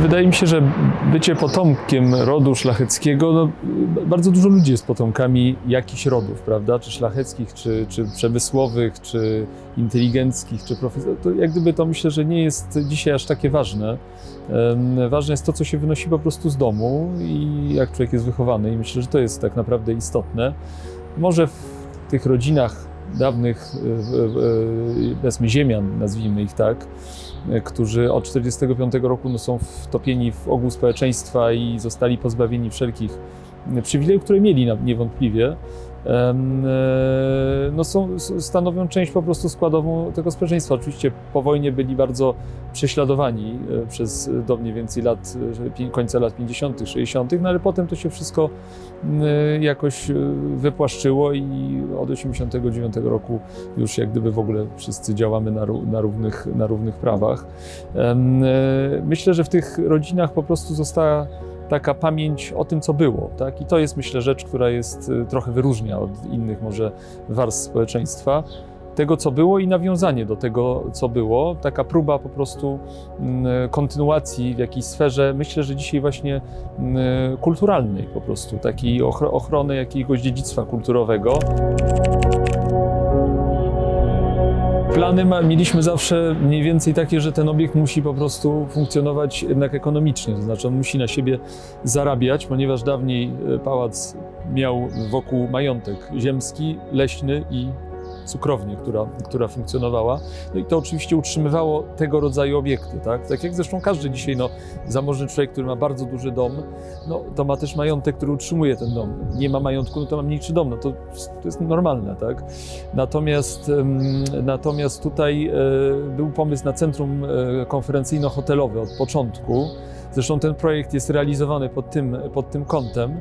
Wydaje mi się, że bycie potomkiem rodu szlacheckiego, no, bardzo dużo ludzi jest potomkami jakichś rodów, prawda? Czy szlacheckich, czy, czy przemysłowych, czy inteligenckich, czy profesjonalnych. To jak gdyby to myślę, że nie jest dzisiaj aż takie ważne. Ważne jest to, co się wynosi po prostu z domu i jak człowiek jest wychowany. I myślę, że to jest tak naprawdę istotne. Może w tych rodzinach dawnych, y, y, powiedzmy ziemian, nazwijmy ich tak, y, którzy od 1945 roku no, są wtopieni w ogół społeczeństwa i zostali pozbawieni wszelkich przywilejów, które mieli niewątpliwie, e, no są, stanowią część po prostu składową tego społeczeństwa. Oczywiście po wojnie byli bardzo prześladowani e, przez e, do mniej więcej lat, końca lat 50., 60., no ale potem to się wszystko jakoś wypłaszczyło i od 89 roku już jak gdyby w ogóle wszyscy działamy na, na, równych, na równych prawach. Myślę, że w tych rodzinach po prostu została taka pamięć o tym, co było. Tak? I to jest, myślę, rzecz, która jest e, trochę wyróżnia od innych może warstw społeczeństwa. Tego, co było i nawiązanie do tego, co było. Taka próba po prostu mm, kontynuacji w jakiejś sferze, myślę, że dzisiaj właśnie mm, kulturalnej po prostu, takiej ochro- ochrony jakiegoś dziedzictwa kulturowego. Plany ma, mieliśmy zawsze mniej więcej takie, że ten obiekt musi po prostu funkcjonować jednak ekonomicznie, to znaczy on musi na siebie zarabiać, ponieważ dawniej e, pałac miał wokół majątek ziemski, leśny i cukrownię, która, która funkcjonowała. No i to oczywiście utrzymywało tego rodzaju obiekty, tak? Tak jak zresztą każdy dzisiaj, no, zamożny człowiek, który ma bardzo duży dom, no, to ma też majątek, który utrzymuje ten dom. Nie ma majątku, no to ma mniejszy dom, no to, to jest normalne, tak? Natomiast, natomiast tutaj e, był pomysł na centrum e, konferencyjno-hotelowe od początku. Zresztą ten projekt jest realizowany pod tym, pod tym kątem.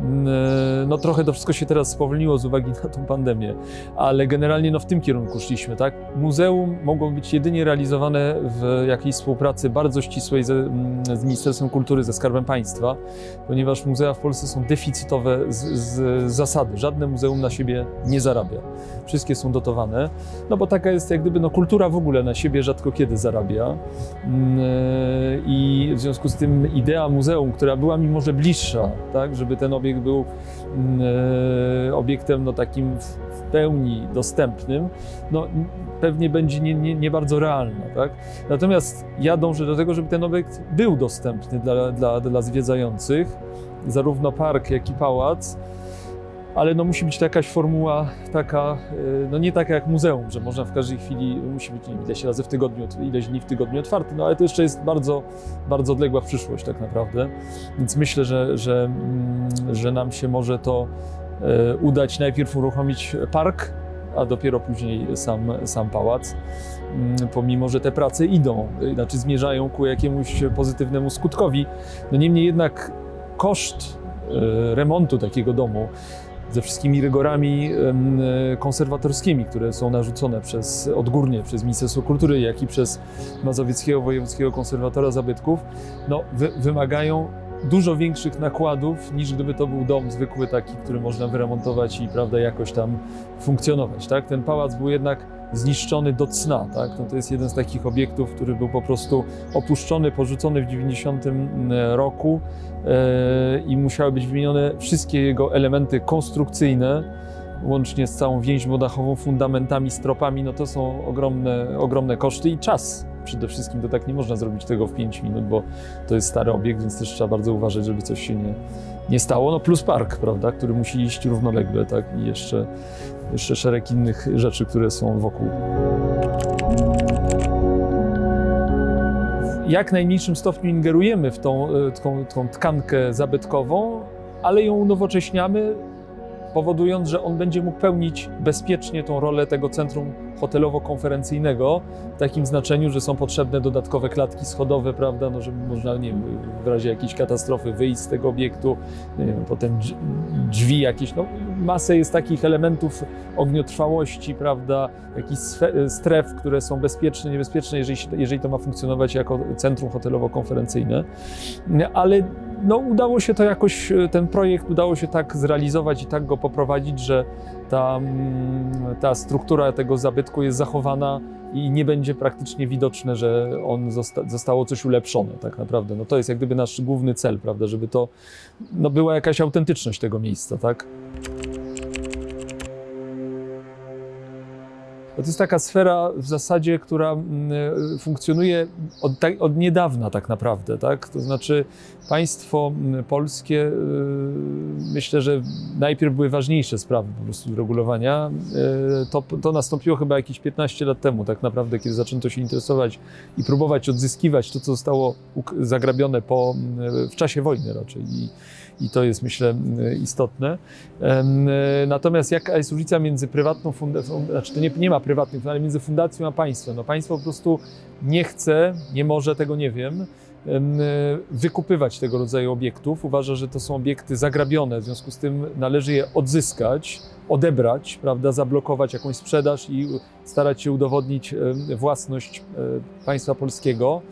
Mm, e, No trochę to wszystko się teraz spowolniło z uwagi na tą pandemię, ale generalnie no, w tym kierunku szliśmy. Tak? Muzeum mogło być jedynie realizowane w jakiejś współpracy bardzo ścisłej ze, mm, z Ministerstwem Kultury, ze Skarbem Państwa, ponieważ muzea w Polsce są deficytowe z, z zasady. Żadne muzeum na siebie nie zarabia. Wszystkie są dotowane, no bo taka jest jak gdyby no, kultura w ogóle na siebie rzadko kiedy zarabia. Mm, e, I w związku z tym idea muzeum, która była mi może bliższa, tak, żeby ten obiekt był mm, e, obiektem no, takim w, pełni dostępnym, no, pewnie będzie nie, nie, nie bardzo realna. Tak? Natomiast ja dążę do tego, żeby ten obiekt był dostępny dla, dla, dla zwiedzających, zarówno park, jak i pałac. Ale no musi być to jakaś formuła taka, y, no nie taka jak muzeum, że można w każdej chwili, musi być ileś razy w tygodniu, ileś dni w tygodniu otwarty, no ale to jeszcze jest bardzo, bardzo odległa przyszłość tak naprawdę. Więc myślę, że, że, mm, że nam się może to e, udać najpierw uruchomić park, a dopiero później sam, sam pałac. Mm, Pomimo, że te prace idą, y, znaczy zmierzają ku jakiemuś pozytywnemu skutkowi. No niemniej jednak koszt remontu takiego domu ze wszystkimi rygorami e, konserwatorskimi, które są narzucone przez, odgórnie przez Ministerstwo Kultury, jak i przez Mazowieckiego Wojewódzkiego Konserwatora Zabytków, no, wy, wymagają dużo większych nakładów niż gdyby to był dom zwykły taki, który można wyremontować i prawda, jakoś tam funkcjonować. Tak? Ten pałac był jednak zniszczony do cna. Tak? No, to jest jeden z takich obiektów, który był po prostu opuszczony, porzucony w 90 roku e, i musiały być wymienione wszystkie jego elementy konstrukcyjne, łącznie z całą więźbą dachową, fundamentami, stropami. No to są ogromne, ogromne koszty i czas. Przede wszystkim to tak nie można zrobić tego w 5 minut, bo to jest stary obiekt, więc też trzeba bardzo uważać, żeby coś się nie, nie stało. No plus park, prawda, który musi iść równolegle, tak, i jeszcze, jeszcze szereg innych rzeczy, które są wokół. W jak najmniejszym stopniu ingerujemy w tą, e, tą, tą tkankę zabytkową, ale ją unowocześniamy, powodując, że on będzie mógł pełnić bezpiecznie tą rolę tego centrum hotelowo-konferencyjnego, w takim znaczeniu, że są potrzebne dodatkowe klatki schodowe, prawda, no, żeby można, nie wiem, w razie jakiejś katastrofy wyjść z tego obiektu, wiem, potem drzwi- jakieś, no masę jest takich elementów ogniotrwałości, prawda, jakichś stref, które są bezpieczne, niebezpieczne, jeżeli, jeżeli to ma funkcjonować jako centrum hotelowo-konferencyjne, ale no, udało się to jakoś, e, ten projekt udało się tak zrealizować i tak go poprowadzić, że ta, mm, ta struktura tego zabytku jest zachowana i nie będzie praktycznie widoczne, że on zosta- zostało coś ulepszone tak naprawdę. No to jest jak gdyby nasz główny cel, prawda, żeby to no, była jakaś autentyczność tego miejsca, tak? To jest taka sfera w zasadzie, która mm, funkcjonuje od, tak- od niedawna tak naprawdę, tak? To znaczy państwo mm, polskie, y, myślę, że najpierw były ważniejsze sprawy po prostu regulowania. Y, To, to nastąpiło chyba jakieś 15 lat temu tak naprawdę, kiedy zaczęto się interesować i próbować odzyskiwać to, co zostało zagrabione po, mm, w czasie wojny raczej. I, i to jest, myślę, istotne. Em, e, Natomiast jaka jest różnica między prywatną fundacją, znaczy to nie, nie ma prywatnych, ale między fundacją a państwem? No państwo po prostu nie chce, nie może, tego nie wiem, em, e, wykupywać tego rodzaju obiektów. Uważa, że to są obiekty zagrabione, w związku z tym należy je odzyskać, odebrać, prawda, zablokować jakąś sprzedaż i starać się udowodnić własność e, państwa polskiego.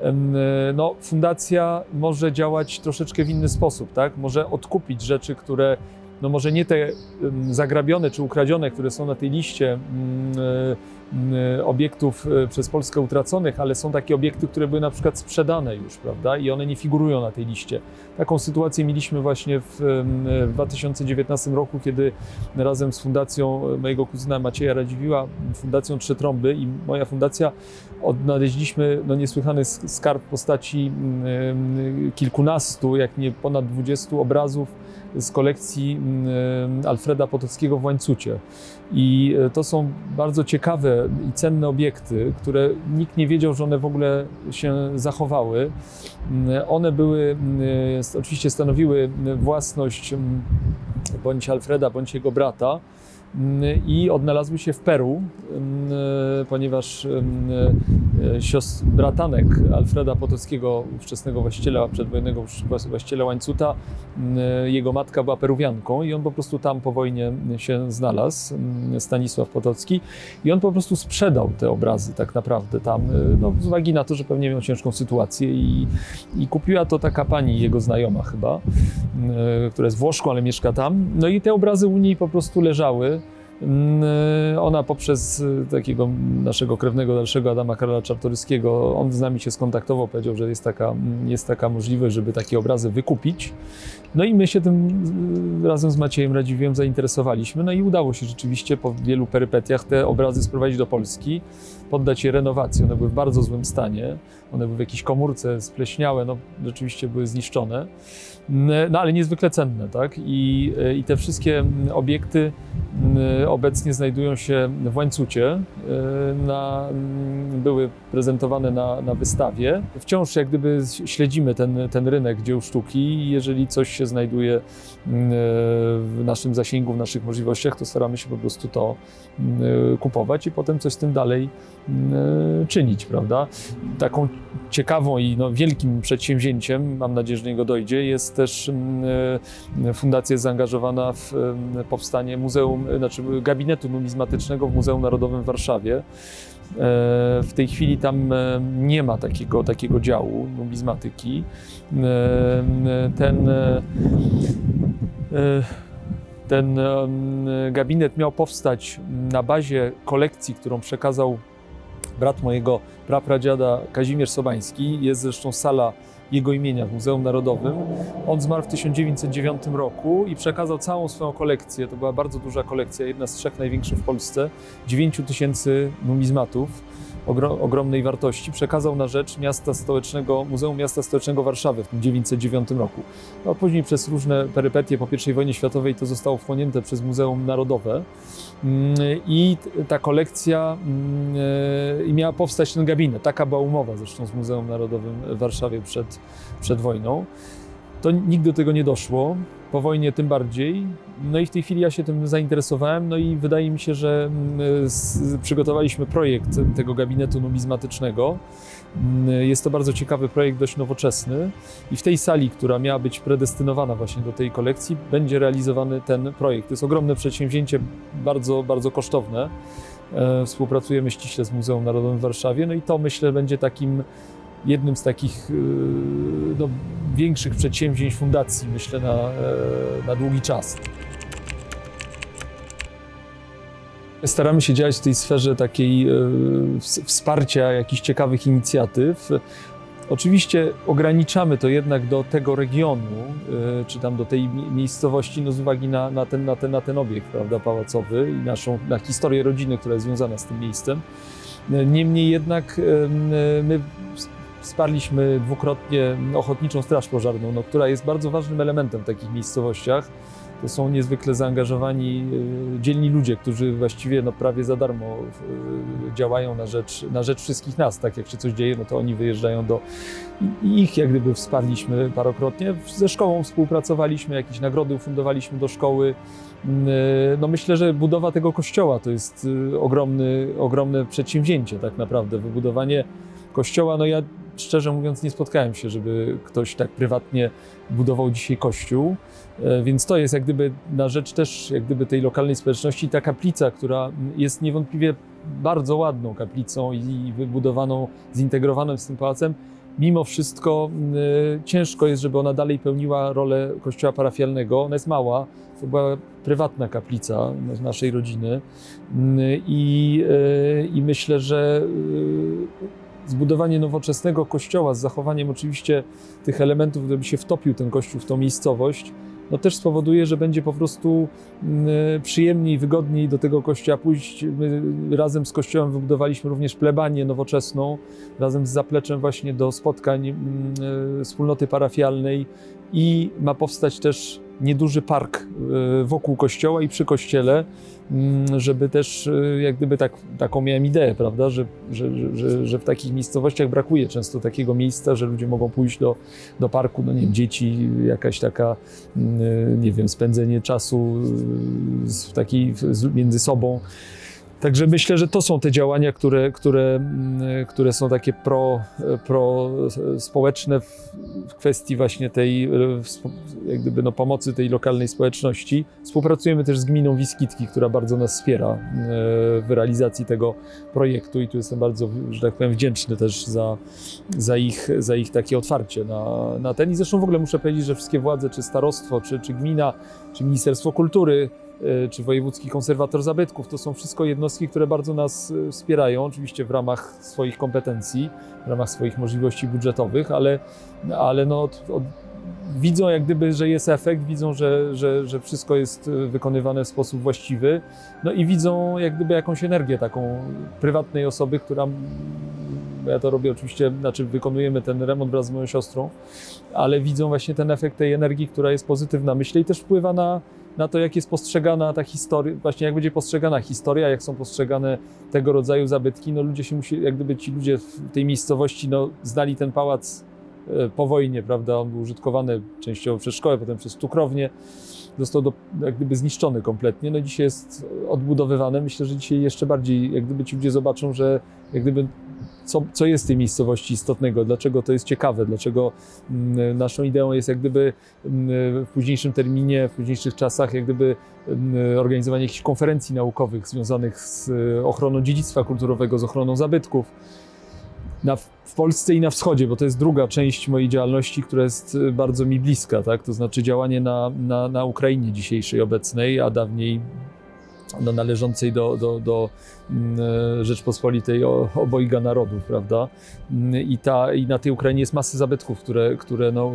E, No, fundacja może działać troszeczkę w inny sposób, tak? Może odkupić rzeczy, które, no może nie te zagrabione czy ukradzione, które są na tej liście mm, e, mm, obiektów e, przez Polskę utraconych, ale są takie obiekty, które były na przykład sprzedane już, prawda? I one nie figurują na tej liście. Taką sytuację mieliśmy właśnie w, em, w 2019 roku, kiedy razem z fundacją mojego kuzyna Macieja Radziwiła, Fundacją Trzy Trąby i moja fundacja odnaleźliśmy no, niesłychany sk- skarb w postaci mm, kilkunastu, jak nie ponad 20 obrazów z kolekcji mm, Alfreda Potockiego w Łańcucie. I e, to są bardzo ciekawe i cenne obiekty, które nikt nie wiedział, że one w ogóle się zachowały. Mm, One były, mm, s- oczywiście stanowiły własność bądź Alfreda, bądź jego brata. Mm, I odnalazły się w Peru, mm, ponieważ mm, e, siostr, bratanek Alfreda Potockiego, ówczesnego właściciela, przedwojennego właściciela Łańcuta, jego matka była peruwianką i on po prostu tam po wojnie się znalazł, Stanisław Potocki, i on po prostu sprzedał te obrazy tak naprawdę tam, e, no, z uwagi na to, że pewnie miał ciężką sytuację i, i kupiła to taka pani, jego znajoma chyba, e, która jest Włoszką, ale mieszka tam. No i te obrazy u niej po prostu leżały. Mm, Ona poprzez y, takiego naszego krewnego dalszego Adama Karola Czartoryskiego, on z nami się skontaktował, powiedział, że jest taka, mm, jest taka możliwość, żeby takie obrazy wykupić. No i my się tym y, razem z Maciejem Radziwiłem zainteresowaliśmy. No i udało się rzeczywiście po wielu perypetiach te obrazy sprowadzić do Polski, poddać je renowacji. One były w bardzo złym stanie. One były w jakiejś komórce spleśniałe, no rzeczywiście były zniszczone. No ale niezwykle cenne, tak? I, i te wszystkie obiekty mm, obecnie znajdują się w łańcucie. y, Na, mm, były prezentowane na, na wystawie. Wciąż jak gdyby śledzimy ten, ten rynek dzieł sztuki jeżeli coś się znajduje mm, w naszym zasięgu, w naszych możliwościach, to staramy się po prostu to mm, kupować i potem coś z tym dalej mm, czynić, prawda? Taką ciekawą i no, wielkim przedsięwzięciem, mam nadzieję, że do niego dojdzie, jest też e, fundacja zaangażowana w powstanie muzeum, e, znaczy gabinetu numizmatycznego w Muzeum Narodowym w Warszawie. E, W tej chwili tam e, nie ma takiego, takiego działu numizmatyki. E, Ten, ten gabinet miał powstać na bazie kolekcji, którą przekazał brat mojego prapradziada Kazimierz Sobański. Jest zresztą sala jego imienia w Muzeum Narodowym. On zmarł w 1909 roku i przekazał całą swoją kolekcję. To była bardzo duża kolekcja, jedna z trzech największych w Polsce. 9 tysięcy numizmatów ogromnej wartości. Przekazał na rzecz miasta stołecznego, Muzeum Miasta Stołecznego Warszawy w 1909 roku. No, później przez różne perypetie po I wojnie światowej to zostało wchłonięte przez Muzeum Narodowe. Mm, I ta kolekcja mm, e, i miała powstać ten gabinet. Taka była umowa zresztą z Muzeum Narodowym w Warszawie przed, przed wojną. To nigdy do tego nie doszło. Po wojnie tym bardziej. No i w tej chwili ja się tym zainteresowałem, no i wydaje mi się, że mm, przygotowaliśmy projekt tego gabinetu numizmatycznego. Mm, Jest to bardzo ciekawy projekt, dość nowoczesny. I w tej sali, która miała być predestynowana właśnie do tej kolekcji, będzie realizowany ten projekt. To jest ogromne przedsięwzięcie, bardzo, bardzo kosztowne. E, Współpracujemy ściśle z Muzeum Narodowym w Warszawie, no i to myślę będzie takim jednym z takich e, no, większych przedsięwzięć fundacji, myślę, na, e, na długi czas. Staramy się działać w tej sferze takiej e, ws- wsparcia jakichś ciekawych inicjatyw. Oczywiście ograniczamy to jednak do tego regionu, e, czy tam do tej mi- miejscowości, no z uwagi na, na, ten, na, ten, na ten obiekt prawda, pałacowy i naszą na historię rodziny, która jest związana z tym miejscem. Niemniej jednak my wsparliśmy dwukrotnie Ochotniczą Straż Pożarną, no, która jest bardzo ważnym elementem w takich miejscowościach. To są niezwykle zaangażowani, y, dzielni ludzie, którzy właściwie no, prawie za darmo y, działają na rzecz, na rzecz wszystkich nas. Tak jak się coś dzieje, no to oni wyjeżdżają do... i- ich jak gdyby wsparliśmy parokrotnie. Ze szkołą współpracowaliśmy, jakieś nagrody ufundowaliśmy do szkoły. Y, No myślę, że budowa tego kościoła to jest ogromny, ogromne przedsięwzięcie tak naprawdę. Wybudowanie kościoła, no ja szczerze mówiąc nie spotkałem się, żeby ktoś tak prywatnie budował dzisiaj kościół. E, Więc to jest jak gdyby na rzecz też jak gdyby tej lokalnej społeczności. Ta kaplica, która jest niewątpliwie bardzo ładną kaplicą i wybudowaną, zintegrowaną z tym pałacem, mimo wszystko y, ciężko jest, żeby ona dalej pełniła rolę kościoła parafialnego. Ona jest mała, to była prywatna kaplica nas- naszej rodziny Y, i, y, i myślę, że y, zbudowanie nowoczesnego kościoła z zachowaniem oczywiście tych elementów, gdyby się wtopił ten kościół w tą miejscowość, no też spowoduje, że będzie po prostu mm, przyjemniej, wygodniej do tego kościoła pójść. My razem z kościołem wybudowaliśmy również plebanię nowoczesną, razem z zapleczem właśnie do spotkań mm, e, wspólnoty parafialnej i ma powstać też nieduży park e, wokół kościoła i przy kościele, żeby też e, jak gdyby tak, taką miałem ideę, prawda, że, że, że- że, w takich miejscowościach brakuje często takiego miejsca, że ludzie mogą pójść do, do parku, no nie wiem, dzieci, jakaś taka, mm, nie wiem, spędzenie czasu y, z, takiej, między sobą. Także myślę, że to są te działania, które, które, mm, które są takie pro, pro społeczne w, kwestii właśnie tej e, jak gdyby no, pomocy tej lokalnej społeczności. Współpracujemy też z gminą Wiskitki, która bardzo nas wspiera e, w realizacji tego projektu i tu jestem bardzo, że tak powiem, wdzięczny też za, za, ich, za ich takie otwarcie na, na ten. I zresztą w ogóle muszę powiedzieć, że wszystkie władze, czy starostwo, czy, czy gmina, czy Ministerstwo Kultury, czy Wojewódzki Konserwator Zabytków, to są wszystko jednostki, które bardzo nas e, wspierają, oczywiście w ramach swoich kompetencji, w ramach swoich możliwości budżetowych, ale, ale no, od, od, widzą jak gdyby, że jest efekt, widzą, że, że, że wszystko jest e, wykonywane w sposób właściwy, no i widzą jak gdyby jakąś energię taką prywatnej osoby, która ja to robię oczywiście, znaczy wykonujemy ten remont wraz z moją siostrą, ale widzą właśnie ten efekt tej energii, która jest pozytywna, myślę, i też wpływa na, na to, jak jest postrzegana ta historia, właśnie jak będzie postrzegana historia, jak są postrzegane tego rodzaju zabytki. No ludzie się musi, jak gdyby ci ludzie w tej miejscowości, no znali ten pałac e, po wojnie, prawda, on był użytkowany częściowo przez szkołę, potem przez cukrownię, został do, jak gdyby zniszczony kompletnie, no dzisiaj jest odbudowywany. Myślę, że dzisiaj jeszcze bardziej, jak gdyby ci ludzie zobaczą, że jak gdyby co, co jest w tej miejscowości istotnego, dlaczego to jest ciekawe, dlaczego mm, naszą ideą jest jak gdyby mm, w późniejszym terminie, w późniejszych czasach jak gdyby mm, organizowanie jakichś konferencji naukowych związanych z e, ochroną dziedzictwa kulturowego, z ochroną zabytków. Na, w Polsce i na wschodzie, bo to jest druga część mojej działalności, która jest e, bardzo mi bliska, tak? to znaczy działanie na, na, na Ukrainie dzisiejszej, obecnej, a dawniej no, należącej do, do, do mm, e, Rzeczpospolitej obojga narodów, prawda? Mm, I, ta, I na tej Ukrainie jest masy zabytków, które, które no,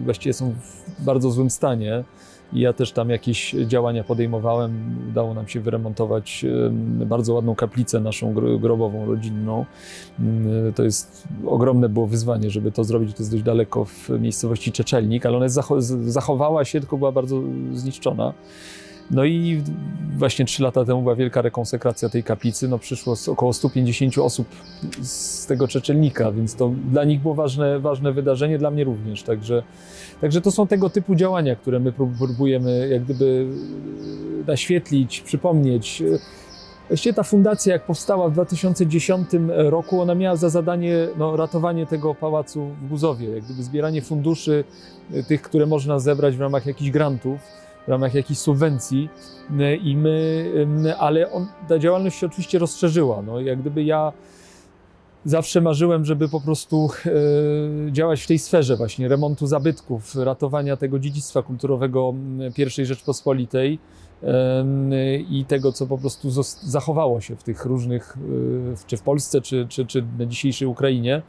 y, właściwie są w bardzo złym stanie. I ja też tam jakieś działania podejmowałem. Udało nam się wyremontować em, bardzo ładną kaplicę naszą gro- grobową, rodzinną. Mm, To jest ogromne było wyzwanie, żeby to zrobić. To jest dość daleko w miejscowości Czeczelnik, ale ona zachowała się, tylko była bardzo zniszczona. No i właśnie trzy lata temu była wielka rekonsekracja tej kaplicy. No przyszło około 150 osób z tego Czeczelnika, więc to dla nich było ważne, ważne wydarzenie, dla mnie również. Także, także to są tego typu działania, które my prób- próbujemy jak gdyby naświetlić, przypomnieć. Właściwie ta fundacja, jak powstała w 2010 roku, ona miała za zadanie no, ratowanie tego pałacu w Guzowie, jak gdyby zbieranie funduszy, tych, które można zebrać w ramach jakichś grantów, w ramach jakichś subwencji. Y, I my, ale on, ta działalność się oczywiście rozszerzyła. No, jak gdyby ja zawsze marzyłem, żeby po prostu e, działać w tej sferze właśnie remontu zabytków, ratowania tego dziedzictwa kulturowego pierwszej Rzeczpospolitej i tego, co po prostu zachowało się w tych różnych, e, czy w Polsce, czy, czy, czy na dzisiejszej Ukrainie.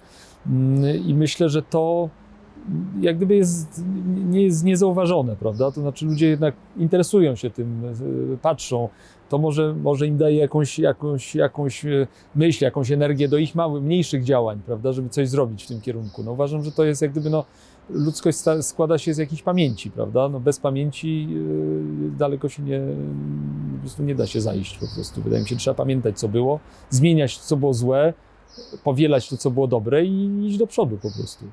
I myślę, że to jak gdyby jest, nie jest niezauważone, prawda? To znaczy ludzie jednak interesują się tym, y, patrzą. To może, może im daje jakąś, jakąś, jakąś y, myśl, jakąś energię do ich małych, mniejszych działań, prawda? Żeby coś zrobić w tym kierunku. No uważam, że to jest jak gdyby, no, ludzkość składa się z jakiejś pamięci, prawda? No bez pamięci y, daleko się nie, po prostu nie da się zajść po prostu. Wydaje mi się, trzeba pamiętać, co było, zmieniać, co było złe, powielać to, co było dobre i iść do przodu po prostu.